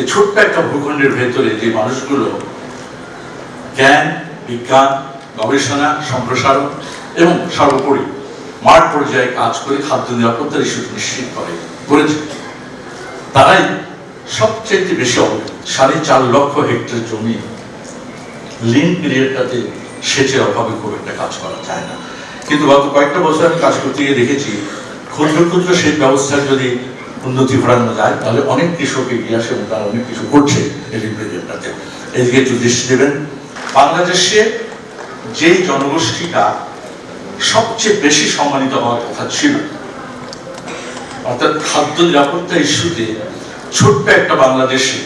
এই ছোট্ট একটা ভূখণ্ডের ভেতরে যে মানুষগুলো জ্ঞান, বিজ্ঞান, গবেষণা, সম্প্রসারণ এবং সর্বোপরি মাঠ পর্যায়ে কাজ করে খাদ্য নিরাপত্তার ইস্যু নিশ্চিত করে করেছে তারাই সবচেয়ে বেশি অবদান। সাড়ে চার লক্ষ হেক্টর জমি লিন পিরিয়ডটাতে সেচের অভাবে খুব একটা কাজ করা যায় না। কিন্তু গত কয়েকটা বছর আমি কাজ করতে গিয়ে দেখেছি, ক্ষুদ্র ক্ষুদ্র সেচ ব্যবস্থার যদি উন্নতি ঘটানো যায়, তাহলে অনেক কৃষক এগিয়ে আসে এবং তারা অনেক কিছু করছে এই এদিকে একটু দৃষ্টি দেবেন, বাংলাদেশে যেই জনগোষ্ঠীটা সবচেয়ে বেশি সম্মানিত হওয়ার কথা ছিল, অর্থাৎ খাদ্য নিরাপত্তা ইস্যুতে ছোট্ট একটা বাংলাদেশে,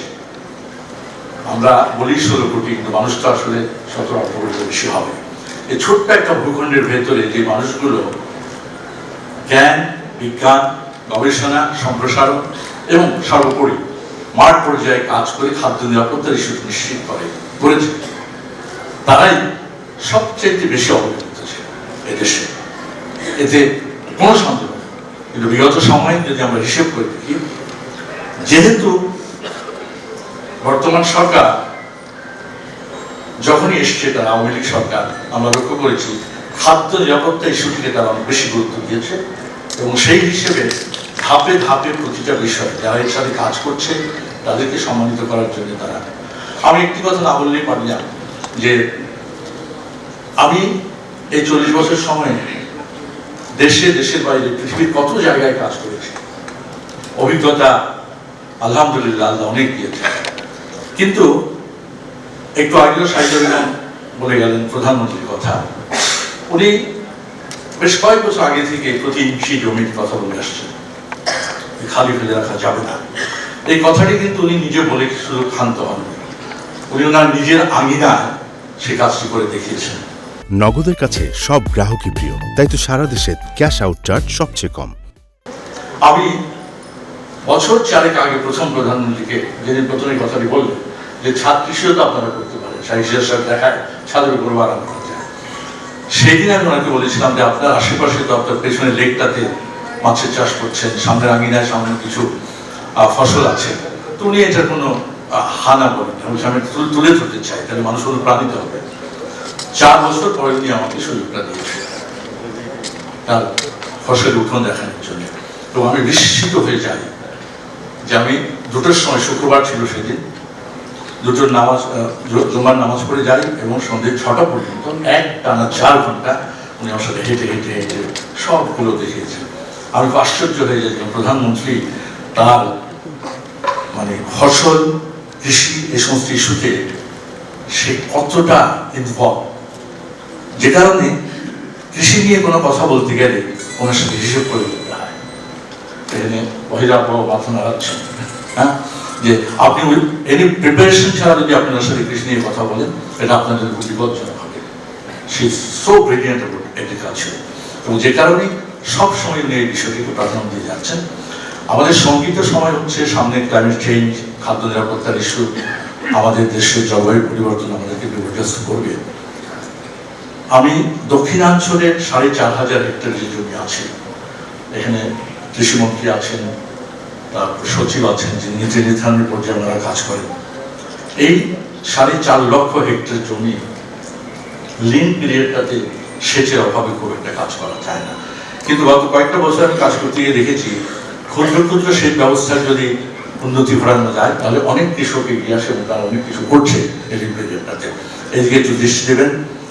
আমরা বলি ষোলো কোটি, কিন্তু মানুষ তো আসলে সতেরো আঠারো কোটির বেশি হবে। এই ছোট্ট একটা ভূখণ্ডের ভেতরে যে মানুষগুলো জ্ঞান, বিজ্ঞান গবেষণা, সম্প্রসারণ এবং সর্বোপরি মাঠ পর্যায়ে কাজ করে খাদ্য নিরাপত্তার ইস্যু নিশ্চিত করে করেছে তারাই সবচেয়ে বেশি অবহেলিত ছিল এদেশে। এতে কোনো সন্দেহ। কিন্তু বিগত সময়ে যদি আমরা হিসেব করে দেখি, যেহেতু বর্তমান সরকার যখনই এসছে তারা আওয়ামী লীগ সরকার, আমরা লক্ষ্য করেছি, খাদ্য নিরাপত্তা ইস্যুটিকে তারা অনেক বেশি গুরুত্ব দিয়েছে। এবং সেই হিসেবে ধাপে ধাপে প্রতিটা বিষয় যারা এর সাথে কাজ করছে, তাদেরকে সম্মানিত করার জন্য তারা। আমি একটি কথা না বললেই পারি না, যে আমি এই চল্লিশ বছর সময়ে দেশে, দেশের বাইরে পৃথিবীর কত জায়গায় কাজ করেছি। অভিজ্ঞতা আলহামদুলিল্লাহ আল্লাহ অনেক দিয়েছে। কিন্তু একটু আগেও সাহিত্য বলে গেলেন প্রধানমন্ত্রীর কথা। উনি বেশ কয়েক বছর আগে থেকে প্রতি ইঞ্চি জমির কথা বলে আসছেন। যে খালি ফেলে রাখা যাবে না। এই কথাটি কিন্তু উনি নিজে বলে শুধু ক্ষান্ত হন উনি ওনার নিজের আঙিনায় সে কাজটি করে দেখিয়েছেন। নগদের কাছে সব গ্রাহকই প্রিয় তাই তো সারা দেশে ক্যাশ আউট চার্জ সবচেয়ে কম। আমি বছর চারেক আগে প্রথম প্রধানমন্ত্রীকে যেদিন প্রথমে কথাটি বললেন যে ছাদ কৃষিও তো আপনারা করতে পারেন সাহিত্যের সাথে দেখায় ছাদের উপর বাগান করা যায় সেই দিন আমি ওনাকে বলেছিলাম যে আপনার আশেপাশে তো আপনার পেছনে লেকটাতে মাছের চাষ করছেন, সামনের আঙিনায় সামনে কিছু ফসল আছে। তো উনি এটার কোনো হানা বলেন আমি সামনে তুলে ধরতে চাই, তাহলে মানুষ অনুপ্রাণিত হবে। চার বছর পরে উনি আমাকে সুযোগটা দিয়েছে তার ফসলের উঠোন দেখানোর জন্য। তো আমি বিস্মিত হয়ে যাই যে আমি দুটোর সময় শুক্রবার ছিল সেদিন। দুটোর নামাজ জুমার নামাজ পড়ে যাই এবং সন্ধ্যে ছটা পর্যন্ত এক টানা চার ঘণ্টা উনি আমার সাথে হেঁটে হেঁটে হেঁটে সবগুলো দেখিয়েছেন। আমি আশ্চর্য হয়ে যাই যে প্রধানমন্ত্রী তার মানে ফসল, কৃষি এই সমস্ত ইস্যুতে সে কতটা ইনভলভ যে কারণে কৃষি নিয়ে কোনো কথা বলতে গেলে ওনার সাথে হিসেব করে দিতে হয়। এখানে বহিরাপ নাড়াচ্ছেন হ্যাঁ? যে আপনি এনি প্রিপারেশন ছাড়া যদি নিয়ে কথা বলেন, এটা আপনার জন্য হবে। সে ব্রিলিয়েন্ট এবং যে কারণে উনি এই বিষয়টিকে প্রাধান্য দিয়ে যাচ্ছেন। আমাদের সংগীত সময় হচ্ছে, সামনে ক্লাইমেট চেঞ্জ খাদ্য নিরাপত্তার ইস্যু আমাদের দেশের জলবায়ু পরিবর্তন আমাদেরকে বিপর্যস্ত করবে। আমি দক্ষিণাঞ্চলের সাড়ে চার হাজার হেক্টর যে জমি আছে, এখানে কৃষিমন্ত্রী আছেন সচিব আছেন যিনি নীতি নির্ধারণের পর্যায়ে ওনারা কাজ করেন। এই সাড়ে চার লক্ষ হেক্টর জমি লিন পিরিয়ডটাতে সেচের অভাবে খুব একটা কাজ করা যায় না। কিন্তু গত কয়েকটা বছর আমি কাজ করতে গিয়ে দেখেছি, ক্ষুদ্র ক্ষুদ্র সেচ ব্যবস্থার যদি উন্নতি ঘটানো যায়, তাহলে অনেক কৃষক এগিয়ে আসে এবং তারা অনেক কিছু করছে এই লিন পিরিয়ডটাতে। এদিকে একটু দৃষ্টি দেবেন